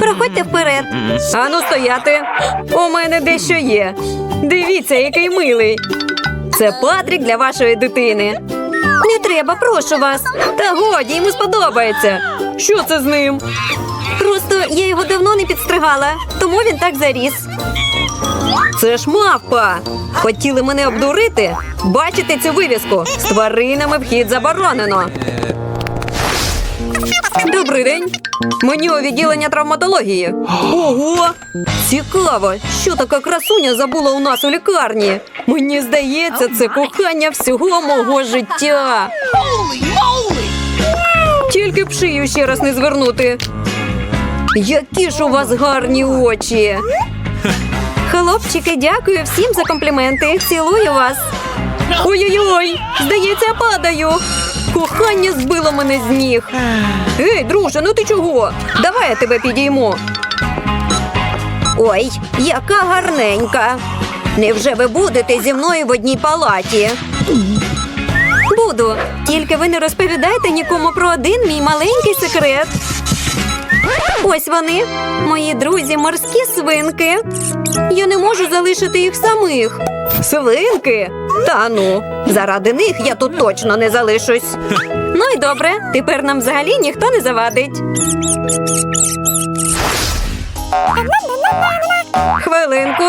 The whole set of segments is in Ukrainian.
Проходьте вперед. Ану стояти. У мене дещо є. Дивіться, який милий. Це Патрік для вашої дитини. Не треба, прошу вас. Та годі, йому сподобається. Що це з ним? Просто я його давно не підстригала, тому він так заріс. Це ж мавпа. Хотіли мене обдурити? Бачите цю вивіску? З тваринами вхід заборонено. Добрий день. Мені у відділення травматології. Ого! Цікаво, що така красуня забула у нас у лікарні. Мені здається, це кохання всього мого життя. Тільки б шию ще раз не звернути. Які ж у вас гарні очі. Хлопчики, дякую всім за компліменти. Цілую вас. Ой-ой-ой, здається, падаю. Кохання збило мене з ніг. Ей, друже, ну ти чого? Давай я тебе підійму. Ой, яка гарненька. Невже ви будете зі мною в одній палаті? Буду. Тільки ви не розповідайте нікому про один мій маленький секрет. Ось вони, мої друзі, морські свинки. Я не можу залишити їх самих. Свинки? Та ну, заради них я тут точно не залишусь. Ну і добре, тепер нам взагалі ніхто не завадить. Хвилинку.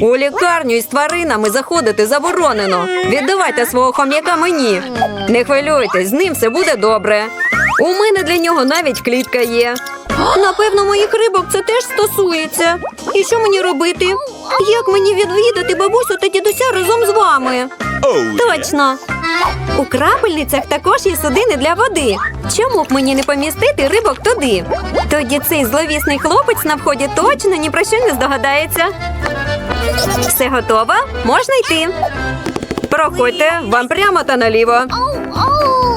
У лікарню із тваринами заходити заборонено. Віддавайте свого хом'яка мені. Не хвилюйтесь, з ним все буде добре. У мене для нього навіть клітка є. Напевно, моїх рибок це теж стосується. І що мені робити? Як мені відвідати бабусю та дідуся разом з вами? Точно. У крапельницях також є судини для води. Чому б мені не помістити рибок туди? Тоді цей зловісний хлопець на вході точно ні про що не здогадається. Все готово? Можна йти. Проходьте, вам прямо та наліво.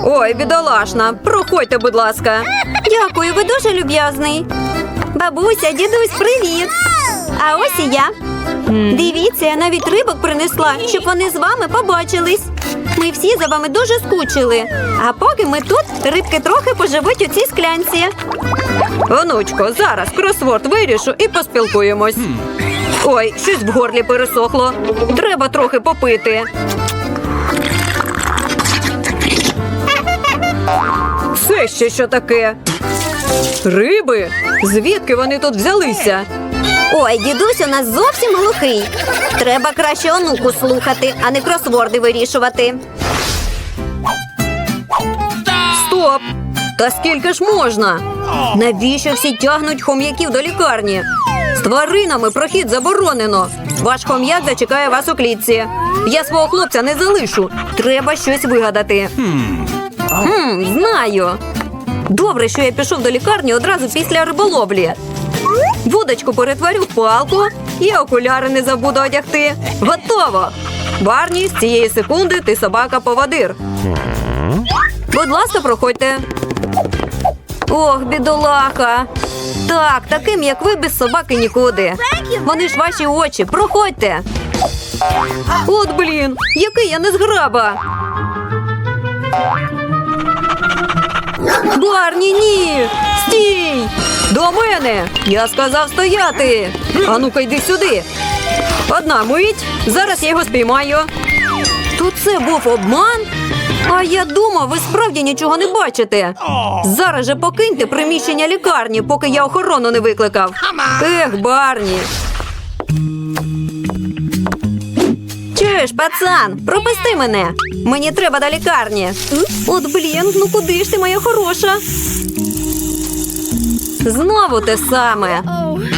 Ой, бідолашна, проходьте, будь ласка. Дякую, ви дуже люб'язний. Бабуся, дідусь, привіт. А ось і я. Дивіться, я навіть рибок принесла, щоб вони з вами побачились. Ми всі за вами дуже скучили. А поки ми тут, рибки трохи поживуть у цій склянці. Онучко, зараз кросворд вирішу і поспілкуємось. Ой, щось в горлі пересохло. Треба трохи попити. Це ще що таке? Риби? Звідки вони тут взялися? Ой, дідусь у нас зовсім глухий. Треба краще онуку слухати, а не кросворди вирішувати. Стоп! Та скільки ж можна? Навіщо всі тягнуть хом'яків до лікарні? З тваринами прохід заборонено. Ваш хом'як зачекає вас у клітці. Я свого хлопця не залишу. Треба щось вигадати. Хм, знаю. Добре, що я пішов до лікарні одразу після риболовлі. Вудочку перетворю в палку і окуляри не забуду одягти. Готово! Барні, з цієї секунди ти собака-поводир. Будь ласка, проходьте. Ох, бідолаха. Так, таким, як ви, без собаки нікуди. Вони ж ваші очі, проходьте. От блін, який я незграба. Барні, ні! Стій! До мене! Я сказав стояти! А ну-ка йди сюди. Одна мить. Зараз я його спіймаю. То це був обман? А я думав, ви справді нічого не бачите. Зараз же покиньте приміщення лікарні, поки я охорону не викликав. Ех, Барні. Чуєш, пацан, пропусти мене. Мені треба до лікарні. От блін, ну куди ж ти, моя хороша? Знову те саме.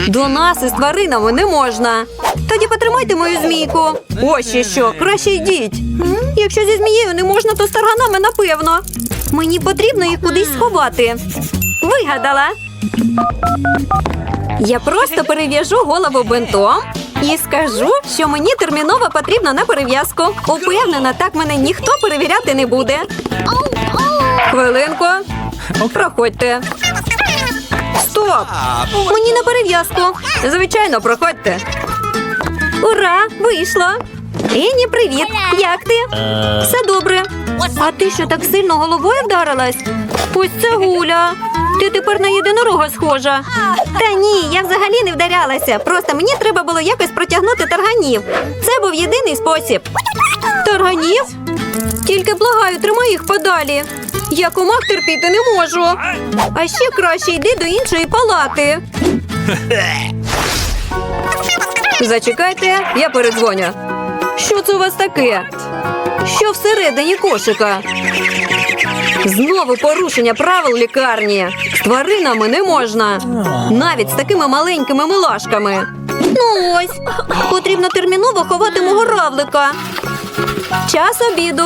До нас із тваринами не можна. Тоді потримайте мою змійку. Ось ще що, краще йдіть. Якщо зі змією не можна, то з тарганами напевно. Мені потрібно їх кудись сховати. Вигадала. Я просто перев'яжу голову бинтом і скажу, що мені терміново потрібно на перев'язку. Упевнена, так мене ніхто перевіряти не буде. Хвилинку. Проходьте. Стоп! Мені на перев'язку. Звичайно, проходьте. Ура! Вийшло. Ені, привіт! Як ти? Все добре. А ти що так сильно головою вдарилась? Ось це гуля. Ти тепер на єдинорога схожа. Та ні, я взагалі не вдарялася. Просто мені треба було якось протягнути тарганів. Це був єдиний спосіб. Тарганів? Тільки благаю, тримай їх подалі. Я комах терпіти не можу. А ще краще йди до іншої палати. Зачекайте, я передзвоню. Що це у вас таке? Що всередині кошика? Знову порушення правил лікарні. З тваринами не можна. Навіть з такими маленькими милашками. Ну ось, потрібно терміново ховати мого равлика. Час обіду.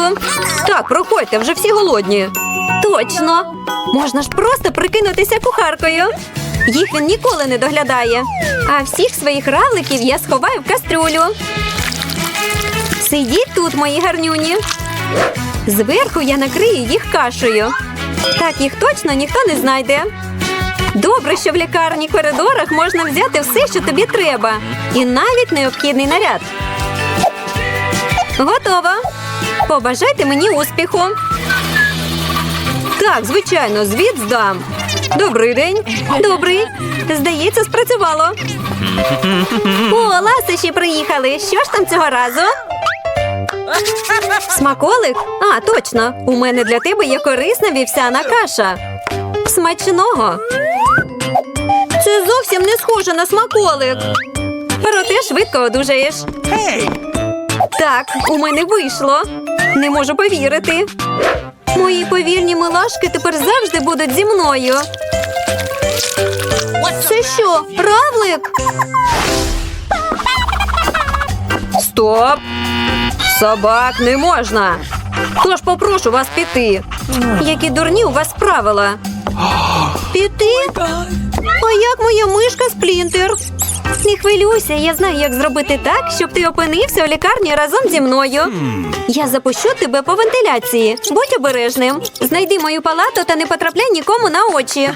Так, проходьте, вже всі голодні. Точно. Можна ж просто прикинутися кухаркою. Їх він ніколи не доглядає. А всіх своїх равликів я сховаю в кастрюлю. Сидіть тут, мої гарнюні. Зверху я накрию їх кашею. Так їх точно ніхто не знайде. Добре, що в лікарні коридорах можна взяти все, що тобі треба, і навіть необхідний наряд. Готово. Побажайте мені успіху. Так, звичайно, звіт здам. Добрий день. Добрий. Здається, спрацювало. О, ласощі приїхали. Що ж там цього разу? Смаколик? А, точно. У мене для тебе є корисна вівсяна каша. Смачного. Це зовсім не схоже на смаколик. Проте швидко одужаєш. Так, у мене вийшло. Не можу повірити. Мої повільні милашки тепер завжди будуть зі мною. Це що, равлик? Стоп! Собак не можна. Тож попрошу вас піти. Які дурні у вас правила. Піти? А як моя мишка Сплінтер? Не хвилюйся, я знаю, як зробити так, щоб ти опинився у лікарні разом зі мною. Я запущу тебе по вентиляції. Будь обережним. Знайди мою палату та не потрапляй нікому на очі.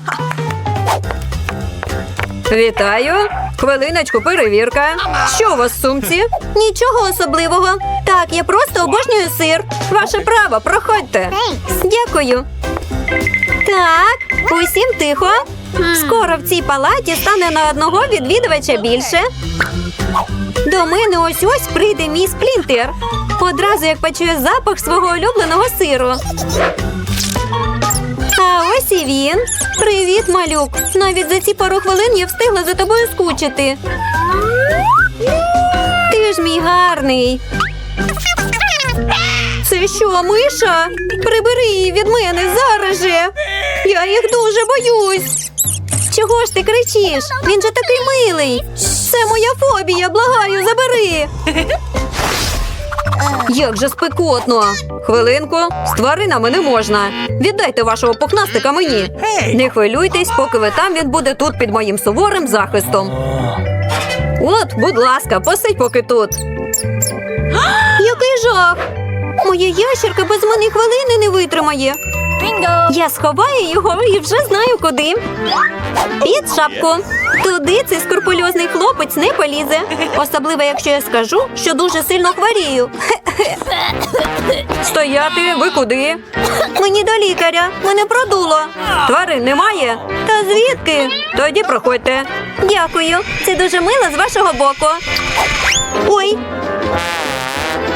Вітаю. Хвилиночку, перевірка. Що у вас в сумці? Нічого особливого. Так, я просто обожнюю сир. Ваше право, проходьте. Дякую. Так, усім тихо. Скоро в цій палаті стане на одного відвідувача більше. До мене ось ось прийде мій сплінтер. Одразу як почує запах свого улюбленого сиру. А ось і він. Привіт, малюк. Навіть за ці пару хвилин я встигла за тобою скучити. Ти ж мій гарний. Це що, миша? Прибери її від мене зараз же. Я їх дуже боюсь. Чого ж ти кричиш? Він же такий милий. Це моя фобія, благаю, забери. Як же спекотно. Хвилинку, з тваринами не можна. Віддайте вашого пухнастика мені. Не хвилюйтесь, поки ви там він буде тут під моїм суворим захистом. От, будь ласка, посидь поки тут. Який жах! Моя ящерка без мене хвилини не витримає. Я сховаю його і вже знаю куди. Під шапку. Туди цей скрупульозний хлопець не полізе. Особливо, якщо я скажу, що дуже сильно хворію. Стояти, ви куди? Мені до лікаря, мене продуло. Тварин немає? Та звідки? Тоді проходьте. Дякую. Це дуже мило з вашого боку. Ой.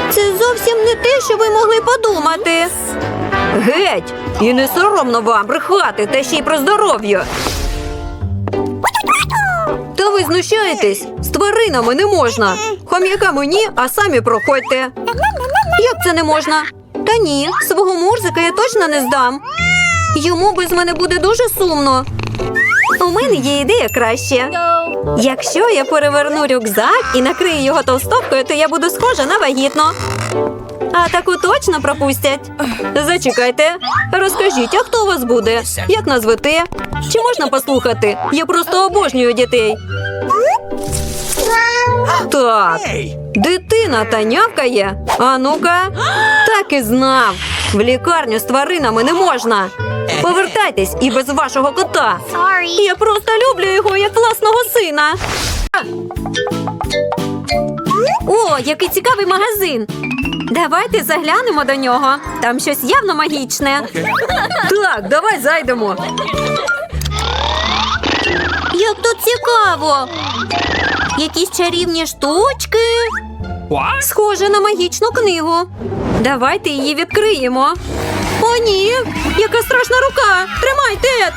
Це зовсім не те, що ви могли подумати. Геть! І не соромно вам брехати, та ще й про здоров'я. Та ви знущаєтесь? З тваринами не можна. Хом'яка мені, а самі проходьте. Як це не можна? Та ні, свого мурзика я точно не здам. Йому без мене буде дуже сумно. У мене є ідея краще. Якщо я переверну рюкзак і накрию його толстовкою, то я буду схожа на вагітну. А таку точно пропустять. Зачекайте. Розкажіть, а хто у вас буде? Як назвете? Чи можна послухати? Я просто обожнюю дітей. Так, дитина та нявкає. А ну-ка, так і знав. В лікарню з тваринами не можна. Повертайтесь і без вашого кота. Я просто люблю його як власного сина. О, який цікавий магазин. Давайте заглянемо до нього. Там щось явно магічне. Так, давай зайдемо. Як тут цікаво. Якісь чарівні штучки. Схоже на магічну книгу. Давайте її відкриємо. О, ні! Яка страшна рука! Тримай, Тед!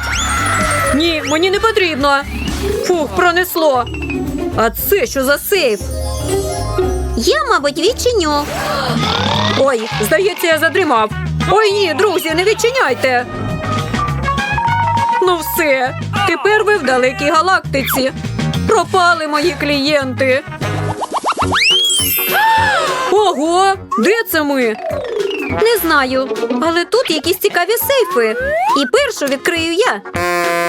Ні, мені не потрібно. Фух, пронесло. А це що за сейф? Я, мабуть, відчиню. Ой, здається, я задрімав. Ой, ні, друзі, не відчиняйте. Ну все, тепер ви в далекій галактиці. Пропали мої клієнти. Ого, де це ми? Не знаю, але тут якісь цікаві сейфи. І першу відкрию я.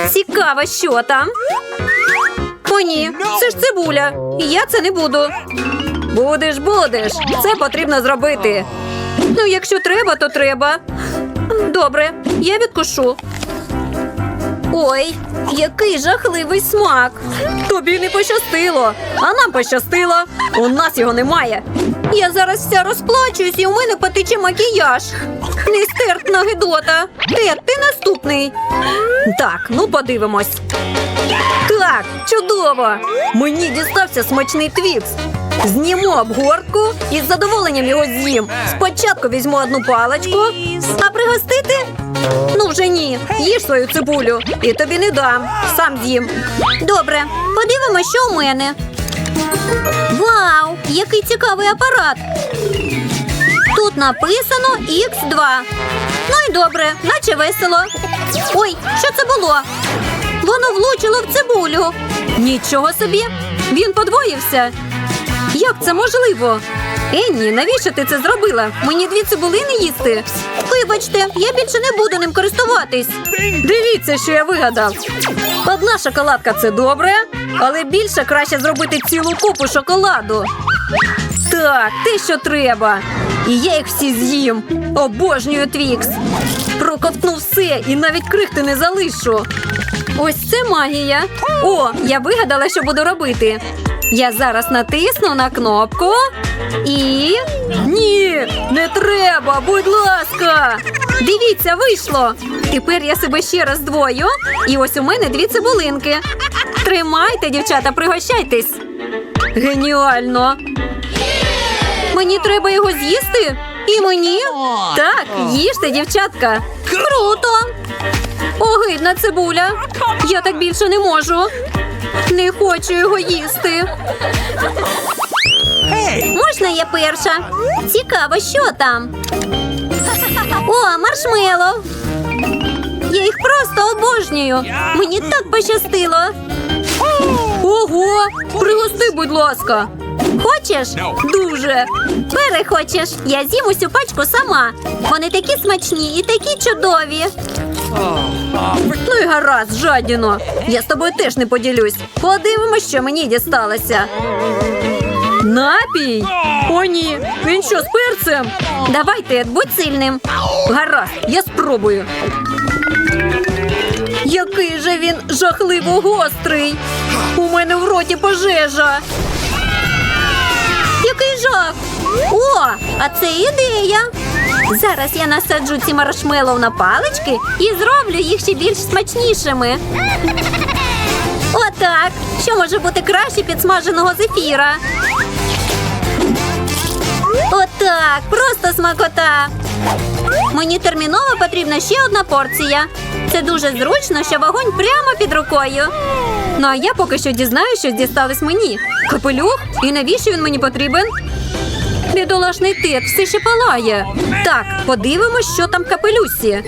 Цікаво, що там. О, ні, це ж цибуля. І я це не буду. Будеш, будеш. Це потрібно зробити. Ну, якщо треба, то треба. Добре, я відкушу. Ой, який жахливий смак. Тобі не пощастило, а нам пощастило. У нас його немає. Я зараз вся розплачуюсь і у мене потече макіяж. Нестерпна гидота. Тед, ти наступний. Так, ну подивимось. Так, чудово! Мені дістався смачний твікс. Зніму обгортку і з задоволенням його з'їм. Спочатку візьму одну паличку, а пригостити? Ну вже ні. Їж свою цибулю. І тобі не дам. Сам з'їм. Добре, подивимося, що у мене. Вау, який цікавий апарат. Тут написано X2. Ну і добре, наче весело. Ой, що це було? Воно влучило в цибулю. Нічого собі. Він подвоївся. Як це можливо? Енні, навіщо ти це зробила? Мені дві цибулини їсти. Вибачте, я більше не буду ним користуватись. Дивіться, що я вигадав. Одна шоколадка це добре, але більше краще зробити цілу купу шоколаду. Так, те, що треба. І я їх всі з'їм. Обожнюю твікс. Проковтну все і навіть крихти не залишу. Ось це магія. О, я вигадала, що буду робити. Я зараз натисну на кнопку і. Ні, не треба, будь ласка. Дивіться, вийшло. Тепер я себе ще раз двою. І ось у мене дві цибулинки. Тримайте, дівчата, пригощайтесь. Геніально. Мені треба його з'їсти? І мені? Так, їжте, дівчатка. Круто! Огидна цибуля. Я так більше не можу. Не хочу його їсти. Можна я перша? Цікаво, що там? О, маршмело. Я їх просто обожнюю. Мені так пощастило. Ого, пригости, будь ласка. Хочеш? Дуже. Перехочеш. Я з'їм усю пачку сама. Вони такі смачні і такі чудові. Ну і гаразд, жадіно. Я з тобою теж не поділюсь. Подивимось, що мені дісталося. Напій? О, ні. Він що, з перцем? Давайте, будь сильним. Гаразд, я спробую. Який же він жахливо гострий. У мене в роті пожежа. Який жах! О, а це ідея. Зараз я насаджу ці маршмеллоу на палички і зроблю їх ще більш смачнішими. Отак. Що може бути краще підсмаженого зефіра? Отак, просто смакота. Мені терміново потрібна ще одна порція. Це дуже зручно, що вогонь прямо під рукою. Ну а я поки що дізнаю, що дісталось мені. Капелюх? І навіщо він мені потрібен? Бідолашний тет все ще палає. Так, подивимось, що там капелюсі.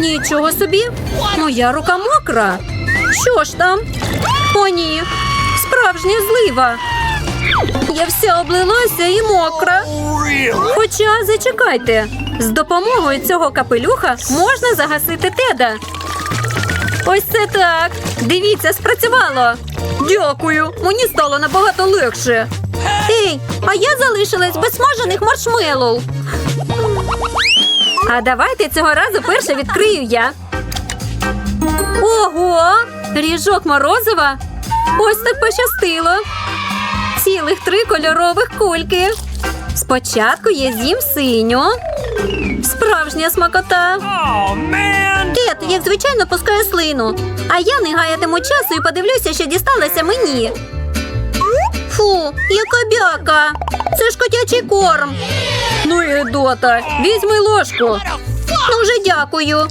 Нічого собі. Моя рука мокра. Що ж там? О, ні. Справжня злива. Я вся облилася і мокра. Хоча зачекайте, з допомогою цього капелюха можна загасити теда. Ось це так. Дивіться, спрацювало. Дякую, мені стало набагато легше. Ей, а я залишилась без смажених маршмеллоу. А давайте цього разу перше відкрию я. Ого! Ріжок морозива. Ось так пощастило. Цілих три кольорових кульки. Спочатку я з'їм синю. Справжня смакота. Тет, як звичайно, пускаю слину. А я не гаятиму часу і подивлюся, що дісталося мені. Фу, яка бяка. Це ж котячий корм. Ну і Гедота, візьми ложку. Ну вже дякую.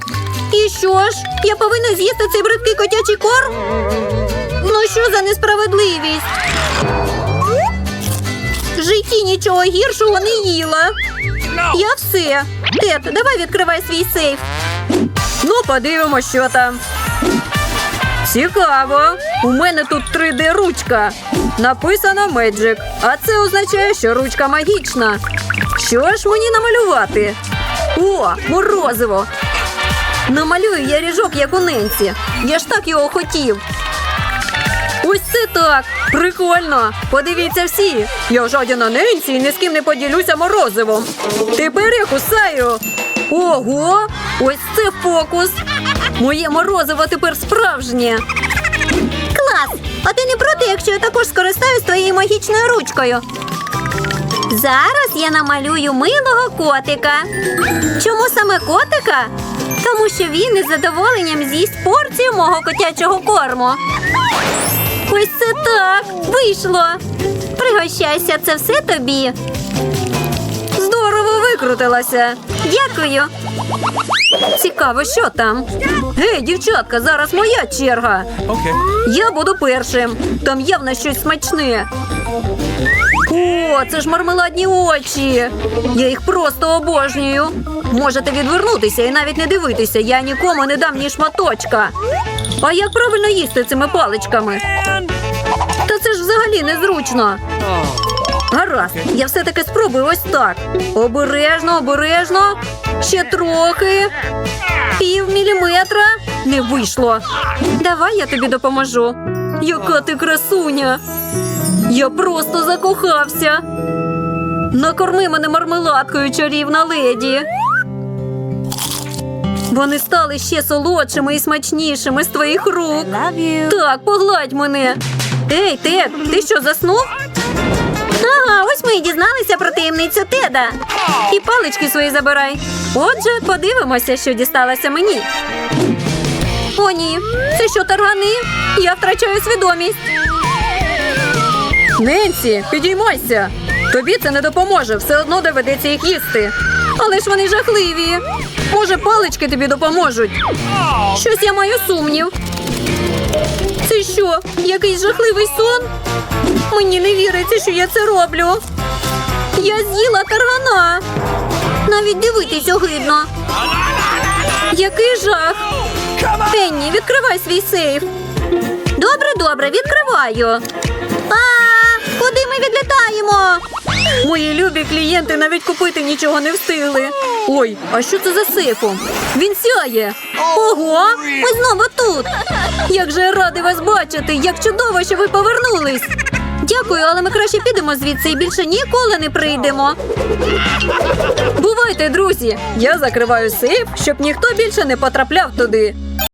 І що ж, я повинна з'їсти цей бридкий котячий корм? Ну що за несправедливість? В житті нічого гіршого не їла. Я все. Тет, давай відкривай свій сейф. Ну, подивимось, що там. Цікаво. У мене тут 3D ручка. Написано Magic, а це означає, що ручка магічна. Що ж мені намалювати? О, морозиво. Намалюю я ріжок, як у Ненсі. Я ж так його хотів. Ось це так. Прикольно. Подивіться всі. Я жадіна Ненсі і ні з ким не поділюся морозивом. Тепер я кусаю. Ого! Ось це фокус. Моє морозиво тепер справжнє. Клас! А ти не проти, якщо я також скористаюсь твоєю магічною ручкою? Зараз я намалюю милого котика. Чому саме котика? Тому що він із задоволенням з'їсть порцію мого котячого корму. Ось це так! Вийшло! Пригощайся, це все тобі. Здорово викрутилася. Дякую. Цікаво, що там. Гей, дівчатка, зараз моя черга. Я буду першим. Там явно щось смачне. О, це ж мармеладні очі. Я їх просто обожнюю. Можете відвернутися і навіть не дивитися. Я нікому не дам ні шматочка. А як правильно їсти цими паличками? Та це ж взагалі незручно. Гаразд, я все-таки спробую ось так. Обережно, обережно. Ще трохи. Пів міліметра. Не вийшло. Давай я тобі допоможу. Яка ти красуня. Я просто закохався. Накорми мене мармеладкою, чарівна леді. Вони стали ще солодшими і смачнішими з твоїх рук. Так, погладь мене. Ей, Тед, ти що заснув? Дізналися про таємницю Теда. І палички свої забирай. Отже, подивимося, що дісталося мені. О, ні, це що таргани? Я втрачаю свідомість. Ненсі, підіймайся. Тобі це не допоможе, все одно доведеться їх їсти. Але ж вони жахливі. Може, палички тобі допоможуть. Щось я маю сумнів. Це що, якийсь жахливий сон? Мені не віриться, що я це роблю. Я з'їла таргана. Навіть дивитись огидно. Який жах! Пенні, відкривай свій сейф. Добре, добре, відкриваю. А, куди ми відлітаємо? Мої любі клієнти навіть купити нічого не встигли. Ой, а що це за сейфом? Він сяє. Ого! Ми знову тут. Як же я радий вас бачити! Як чудово, що ви повернулись! Дякую, але ми краще підемо звідси і більше ніколи не прийдемо. Бувайте, друзі! Я закриваю сейф, щоб ніхто більше не потрапляв туди.